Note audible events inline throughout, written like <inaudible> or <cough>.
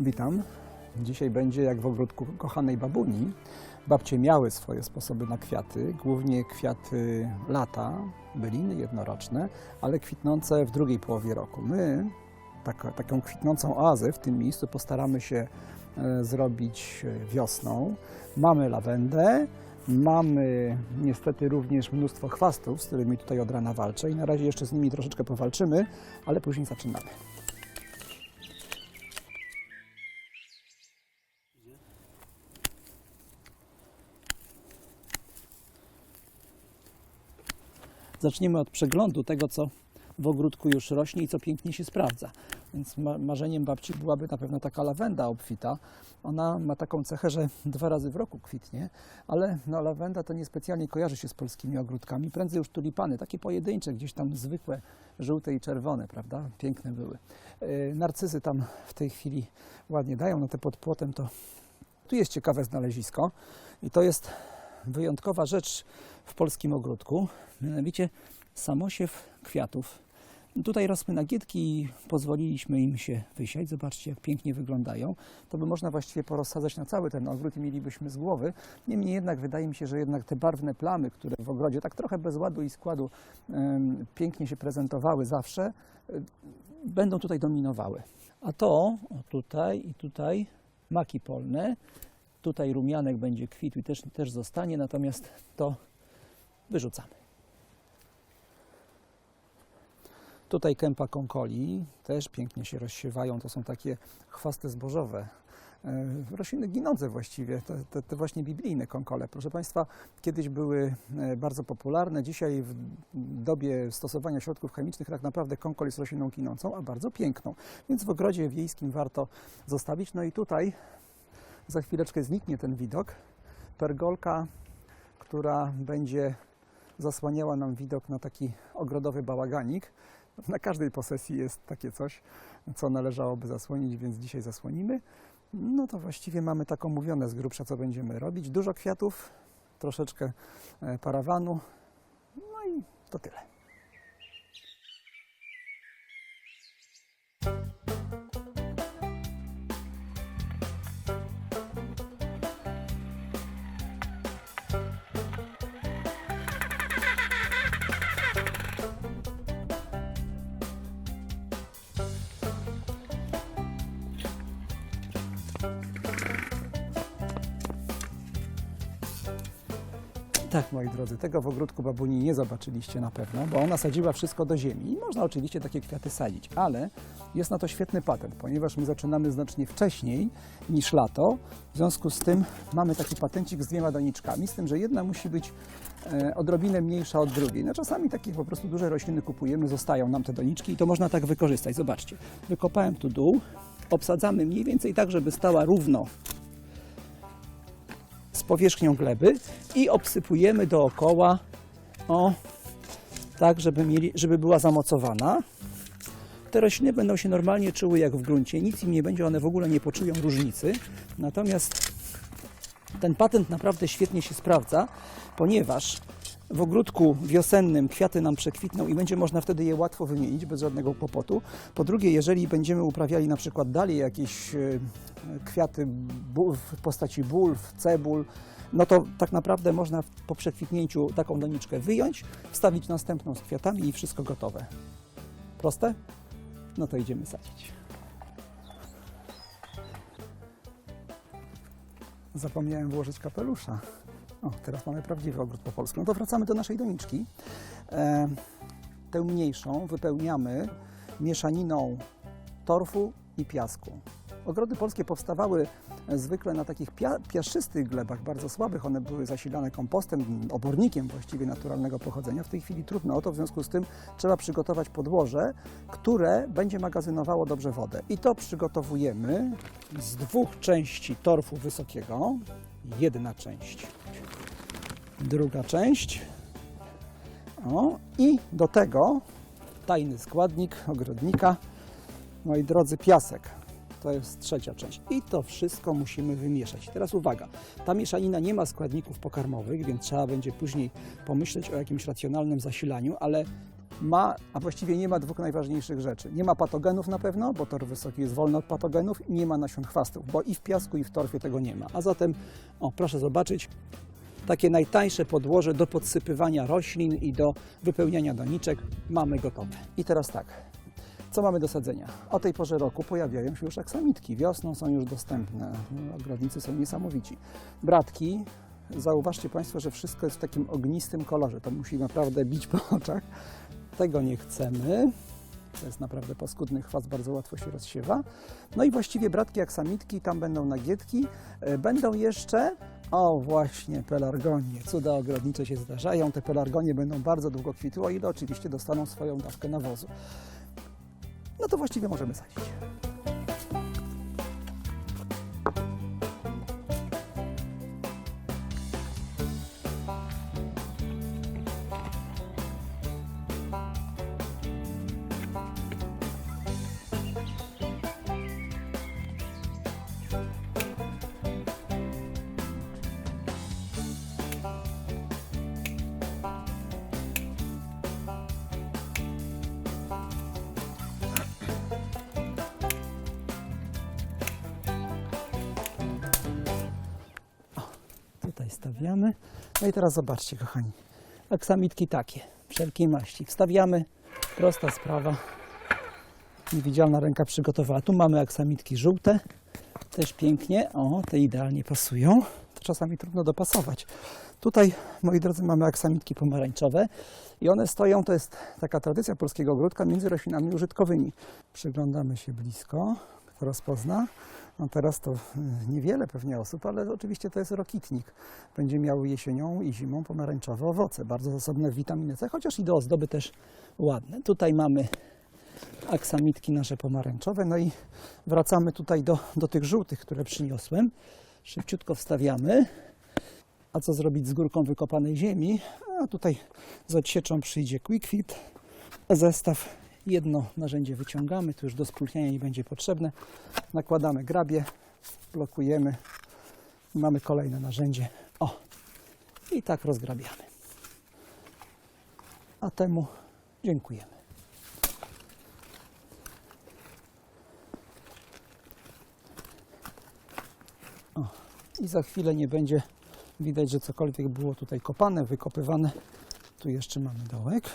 Witam. Dzisiaj będzie jak w ogródku kochanej babuni. Babcie miały swoje sposoby na kwiaty, głównie kwiaty lata, byliny jednoroczne, ale kwitnące w drugiej połowie roku. My tak, taką kwitnącą oazę w tym miejscu postaramy się e, zrobić e, wiosną. Mamy lawendę, mamy niestety również mnóstwo chwastów, z którymi tutaj od rana walczę i na razie jeszcze z nimi troszeczkę powalczymy, ale później zaczynamy. Zaczniemy od przeglądu tego, co w ogródku już rośnie i co pięknie się sprawdza. Więc ma- marzeniem babci byłaby na pewno taka lawenda obfita. Ona ma taką cechę, że dwa razy w roku kwitnie, ale no, lawenda to niespecjalnie kojarzy się z polskimi ogródkami. Prędzej już tulipany, takie pojedyncze, gdzieś tam zwykłe, żółte i czerwone, prawda? Piękne były. Yy, narcyzy tam w tej chwili ładnie dają, no te pod płotem to... Tu jest ciekawe znalezisko i to jest wyjątkowa rzecz w polskim ogródku, mianowicie samosiew kwiatów. Tutaj rosły nagietki i pozwoliliśmy im się wysiać. Zobaczcie, jak pięknie wyglądają. To by można właściwie porozsadzać na cały ten ogród i mielibyśmy z głowy. Niemniej jednak wydaje mi się, że jednak te barwne plamy, które w ogrodzie tak trochę bez ładu i składu pięknie się prezentowały zawsze, y, będą tutaj dominowały. A to, o tutaj i tutaj, maki polne, Tutaj rumianek będzie kwitł i też, też zostanie, natomiast to wyrzucamy. Tutaj kępa konkoli też pięknie się rozsiewają. To są takie chwasty zbożowe. e, Rośliny ginące właściwie, te, te, te właśnie biblijne konkole. Proszę Państwa, kiedyś były e, bardzo popularne. Dzisiaj w dobie stosowania środków chemicznych tak naprawdę konkol jest rośliną ginącą, a bardzo piękną. Więc w ogrodzie wiejskim warto zostawić. No i tutaj za chwileczkę zniknie ten widok. Pergolka, która będzie zasłaniała nam widok na taki ogrodowy bałaganik. <laughs> Na każdej posesji jest takie coś, co należałoby zasłonić, więc dzisiaj zasłonimy. No to właściwie mamy tak omówione z grubsza, co będziemy robić. Dużo kwiatów, troszeczkę e, parawanu. No i to tyle. Tak, moi drodzy, tego w ogródku babuni nie zobaczyliście na pewno, bo ona sadziła wszystko do ziemi i można oczywiście takie kwiaty sadzić, ale jest na to świetny patent, ponieważ my zaczynamy znacznie wcześniej niż lato. W związku z tym mamy taki patencik z dwiema doniczkami, z tym, że jedna musi być e, odrobinę mniejsza od drugiej. No czasami takie po prostu duże rośliny kupujemy, zostają nam te doniczki i to można tak wykorzystać. Zobaczcie, wykopałem tu dół, obsadzamy mniej więcej tak, żeby stała równo powierzchnią gleby i obsypujemy dookoła, o, tak, żeby, mieli, żeby była zamocowana. Te rośliny będą się normalnie czuły jak w gruncie, nic im nie będzie, one w ogóle nie poczują różnicy. Natomiast ten patent naprawdę świetnie się sprawdza, ponieważ w ogródku wiosennym kwiaty nam przekwitną i będzie można wtedy je łatwo wymienić bez żadnego kłopotu. Po drugie, jeżeli będziemy uprawiali na przykład dalej jakieś e, kwiaty w postaci bulw, cebul, no to tak naprawdę można po przekwitnięciu taką doniczkę wyjąć, wstawić następną z kwiatami i wszystko gotowe. Proste? No to idziemy sadzić. Zapomniałem włożyć kapelusza. O, teraz mamy prawdziwy ogród po polsku. No to wracamy do naszej doniczki. E, tę mniejszą wypełniamy mieszaniną torfu i piasku. Ogrody polskie powstawały e, zwykle na takich pia piaszczystych glebach, bardzo słabych. One były zasilane kompostem, obornikiem właściwie naturalnego pochodzenia. W tej chwili trudno o to, w związku z tym trzeba przygotować podłoże, które będzie magazynowało dobrze wodę. I to przygotowujemy z dwóch części torfu wysokiego. Jedna część druga część. O, I do tego tajny składnik ogrodnika, moi drodzy, piasek. To jest trzecia część. I to wszystko musimy wymieszać. Teraz uwaga, ta mieszanina nie ma składników pokarmowych, więc trzeba będzie później pomyśleć o jakimś racjonalnym zasilaniu, ale ma, a właściwie nie ma dwóch najważniejszych rzeczy. Nie ma patogenów na pewno, bo tor wysoki jest wolny od patogenów i nie ma nasion chwastów, bo i w piasku, i w torfie tego nie ma. A zatem, o proszę zobaczyć, takie najtańsze podłoże do podsypywania roślin i do wypełniania doniczek mamy gotowe. I teraz tak, co mamy do sadzenia? O tej porze roku pojawiają się już aksamitki. Wiosną są już dostępne. Ogrodnicy są niesamowici. Bratki, zauważcie Państwo, że wszystko jest w takim ognistym kolorze. To musi naprawdę bić po oczach. Tego nie chcemy. To jest naprawdę paskudny chwast, bardzo łatwo się rozsiewa. No i właściwie bratki aksamitki, tam będą nagietki. E, Będą jeszcze, o właśnie, pelargonie. Cuda ogrodnicze się zdarzają. Te pelargonie będą bardzo długo kwitły, o ile oczywiście dostaną swoją dawkę nawozu. No to właściwie możemy sadzić. Tutaj stawiamy. No i teraz zobaczcie, kochani. Aksamitki takie, wszelkiej maści. Wstawiamy, prosta sprawa. Niewidzialna ręka przygotowała. Tu mamy aksamitki żółte, też pięknie. O, te idealnie pasują. To czasami trudno dopasować. Tutaj, moi drodzy, mamy aksamitki pomarańczowe i one stoją, to jest taka tradycja polskiego ogródka, między roślinami użytkowymi. Przyglądamy się blisko, kto rozpozna. No teraz to y, niewiele pewnie osób, ale oczywiście to jest rokitnik. Będzie miał jesienią i zimą pomarańczowe owoce, bardzo zasobne w witaminę C, chociaż i do ozdoby też ładne. Tutaj mamy aksamitki nasze pomarańczowe, no i wracamy tutaj do, do tych żółtych, które przyniosłem. Szybciutko wstawiamy. A co zrobić z górką wykopanej ziemi? A tutaj z odsieczą przyjdzie QuickFit. Zestaw, jedno narzędzie wyciągamy, to już do spulchniania nie będzie potrzebne. Nakładamy grabie, blokujemy i mamy kolejne narzędzie. O, i tak rozgrabiamy. A temu dziękujemy. O, I za chwilę nie będzie widać, że cokolwiek było tutaj kopane, wykopywane. Tu jeszcze mamy dołek.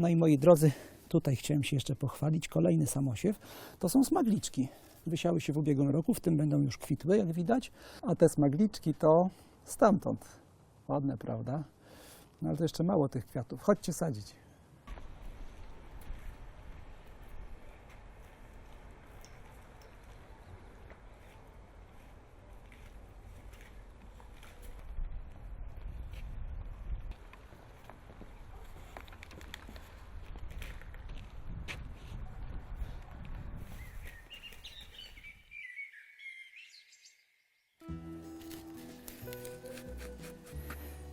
No i moi drodzy, tutaj chciałem się jeszcze pochwalić. Kolejny samosiew to są smagliczki. Wysiały się w ubiegłym roku, w tym będą już kwitłe, jak widać. A te smagliczki to stamtąd. Ładne, prawda? No ale to jeszcze mało tych kwiatów. Chodźcie sadzić.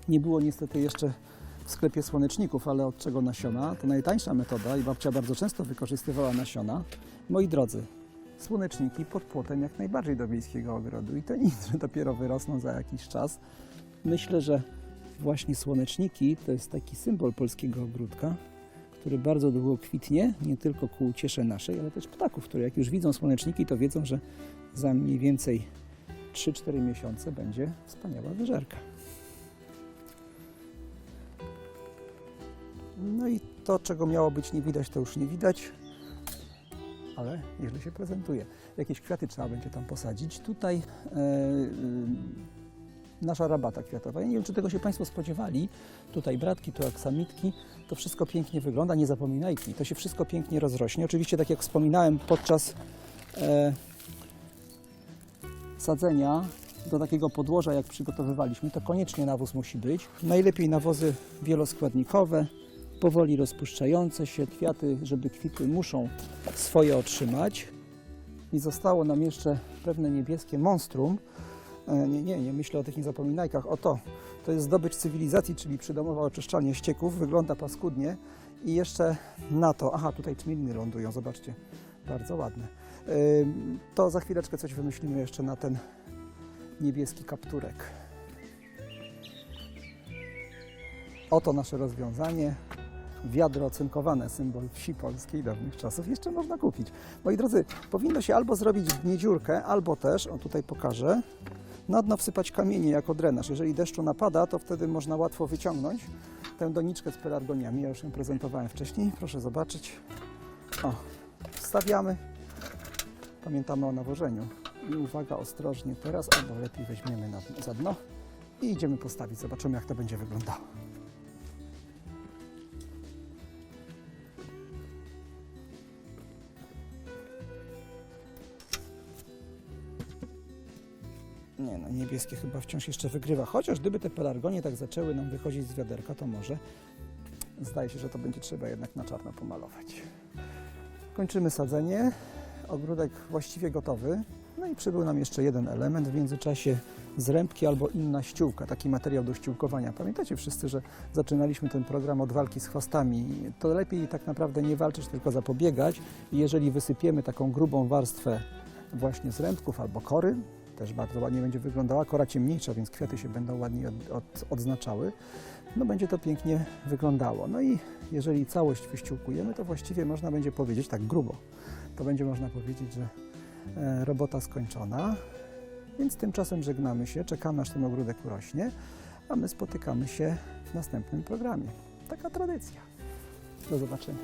Nie było niestety jeszcze w sklepie słoneczników, ale od czego nasiona? To najtańsza metoda i babcia bardzo często wykorzystywała nasiona. Moi drodzy, słoneczniki pod płotem jak najbardziej do wiejskiego ogrodu i to nic, że dopiero wyrosną za jakiś czas. Myślę, że właśnie słoneczniki to jest taki symbol polskiego ogródka, który bardzo długo kwitnie, nie tylko ku uciesze naszej, ale też ptaków, które jak już widzą słoneczniki, to wiedzą, że za mniej więcej 3-4 miesiące będzie wspaniała wyżerka. No i to, czego miało być nie widać, to już nie widać, ale nieźle się prezentuje. Jakieś kwiaty trzeba będzie tam posadzić. Tutaj e, y, nasza rabata kwiatowa. Ja nie wiem, czy tego się Państwo spodziewali. Tutaj bratki, tu aksamitki. To wszystko pięknie wygląda. Nie zapominajki, to się wszystko pięknie rozrośnie. Oczywiście, tak jak wspominałem, podczas e, sadzenia do takiego podłoża, jak przygotowywaliśmy, to koniecznie nawóz musi być. Najlepiej nawozy wieloskładnikowe, powoli rozpuszczające się. Kwiaty, żeby kwitły, muszą swoje otrzymać. I zostało nam jeszcze pewne niebieskie monstrum. E, Nie, nie, nie myślę o tych niezapominajkach. O to, jest zdobycz cywilizacji, czyli przydomowe oczyszczalnie ścieków. Wygląda paskudnie. I jeszcze na to, aha, tutaj czmieliny lądują, zobaczcie, bardzo ładne. Ym, To za chwileczkę coś wymyślimy jeszcze na ten niebieski kapturek. Oto nasze rozwiązanie. Wiadro ocynkowane, symbol wsi polskiej dawnych czasów, jeszcze można kupić. Moi drodzy, powinno się albo zrobić w dnie dziurkę, albo też, o tutaj pokażę, na dno wsypać kamienie jako drenaż. Jeżeli deszczu napada, to wtedy można łatwo wyciągnąć tę doniczkę z pelargoniami. Ja już ją prezentowałem wcześniej, proszę zobaczyć. O, wstawiamy. Pamiętamy o nawożeniu. I uwaga, ostrożnie teraz, albo lepiej weźmiemy na, za dno i idziemy postawić. Zobaczymy, jak to będzie wyglądało. Nie no, niebieskie chyba wciąż jeszcze wygrywa. Chociaż gdyby te pelargonie tak zaczęły nam wychodzić z wiaderka, to może zdaje się, że to będzie trzeba jednak na czarno pomalować. Kończymy sadzenie. Ogródek właściwie gotowy. No i przybył nam jeszcze jeden element w międzyczasie zrębki albo inna ściółka, taki materiał do ściółkowania. Pamiętacie wszyscy, że zaczynaliśmy ten program od walki z chwastami. To lepiej tak naprawdę nie walczyć, tylko zapobiegać. I jeżeli wysypiemy taką grubą warstwę właśnie zrębków albo kory, też bardzo ładnie będzie wyglądała. Kora ciemniejsza, więc kwiaty się będą ładnie od, od, odznaczały. No będzie to pięknie wyglądało. No i jeżeli całość wyściółkujemy, to właściwie można będzie powiedzieć tak grubo. To będzie można powiedzieć, że e, robota skończona. Więc tymczasem żegnamy się, czekamy aż ten ogródek urośnie, a my spotykamy się w następnym programie. Taka tradycja. Do zobaczenia.